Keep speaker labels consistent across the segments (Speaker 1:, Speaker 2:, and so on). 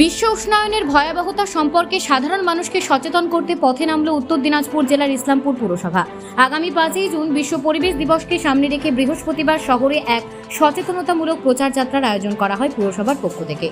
Speaker 1: বিশ্ব উষ্ণায়নের ভয়াবহতা সম্পর্কে সাধারণ মানুষকে সচেতন করতে পথে নামল উত্তর দিনাজপুর জেলার ইসলামপুর পুরসভা। আগামী পাঁচই জুন বিশ্ব পরিবেশ দিবসকে সামনে রেখে বৃহস্পতিবার শহরে এক সচেতনতামূলক প্রচার যাত্রার আয়োজন করা হয় পুরসভার পক্ষ থেকে।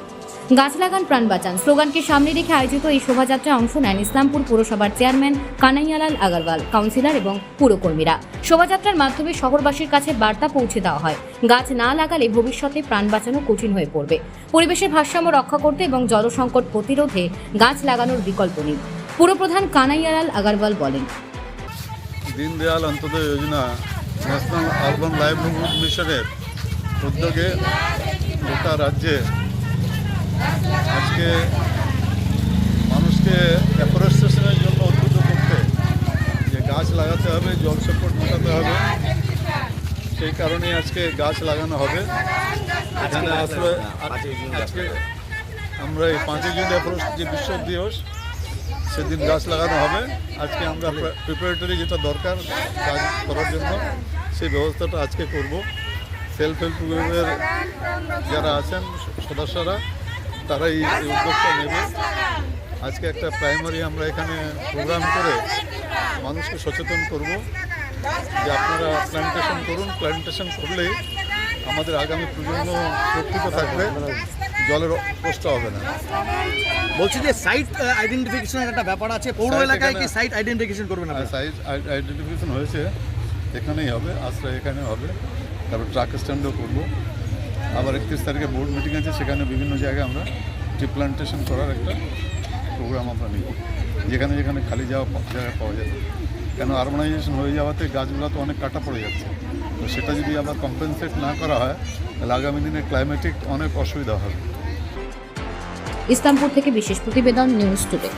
Speaker 1: গাছ লাগান প্রাণ বাঁচান। স্লোগানকে সামনে রেখে আয়োজিত এই শোভাযাত্রায় অংশ নেন ইসলামপুর পুরসভার চেয়ারম্যান কানাইয়ালাল আগারওয়াল, কাউন্সিলর এবং পুরকর্মীরা। শোভাযাত্রার মাধ্যমে শহরবাসীর কাছে বার্তা পৌঁছে দেওয়া হয়। গাছ না লাগালে ভবিষ্যতে প্রাণ বাঁচানো কঠিন হয়ে পড়বে। পরিবেশের ভারসাম্য রক্ষা করতে এবং জলসংকট প্রতিরোধে গাছ লাগানোর বিকল্প নেই। পুরপ্রধান কানাইয়ালাল আগারওয়াল বলেন,
Speaker 2: Deendayal Antyodaya Yojana national urban livelihood মিশনের উদ্যোগে গোটা রাজ্যে আজকে মানুষকে অ্যাফরেস্টেশনের জন্য উদ্বুদ্ধ করতে যে গাছ লাগাতে হবে জল সংকট মেটাতে হবে, সেই কারণে আজকে গাছ লাগানো হবে। এখানে আসলে আজকে আমরা এই পাঁচই জুন অ্যাফরেস্ট যে বিশ্ব দিবস, সেদিন গাছ লাগানো হবে। আজকে আমরা প্রিপারেটরি যেটা দরকার কাজ করার জন্য, সেই ব্যবস্থাটা আজকে করব। সেলফ হেল্প গ্রুপের যারা আছেন, সদস্যরা তারা এই উদ্যোগটা নেবে। আজকে একটা প্রাইমারি আমরা এখানে প্রোগ্রাম করে মানুষকে সচেতন করব যে আপনারা প্ল্যান্টেশন করুন। প্ল্যান্টেশন করলেই আমাদের আগামী প্রজন্ম সুরক্ষিত থাকবে। জলের কষ্ট হবে না।
Speaker 3: বলছি যে সাইট আইডেন্টিফিকেশনের একটা ব্যাপার আছে। পৌর এলাকায় কি সাইট আইডেন্টিফিকেশন করবেন না
Speaker 2: সাইট আইডেন্টিফিকেশন হয়েছে। এখানেই হবে আশ্রয় এখানে হবে। তারপর ট্রাক স্ট্যান্ডও করব। আবার একত্রিশ তারিখে বোর্ড মিটিং আছে সেখানে বিভিন্ন জায়গায় আমরা ট্রি প্লান্টেশন করার একটা প্রোগ্রাম আমরা নিব। যেখানে যেখানে খালি যাওয়া জায়গা পাওয়া যাবে। কেন আরবানাইজেশন হয়ে যাওয়াতে গাছগুলো তো অনেক কাটা পড়ে যাচ্ছে। তো সেটা যদি আবার কম্পেনসেট না করা হয় তাহলে আগামী দিনে ক্লাইমেটিক অনেক অসুবিধা হবে।
Speaker 1: ইসলামপুর থেকে বিশেষ প্রতিবেদন নিউজ টুডে।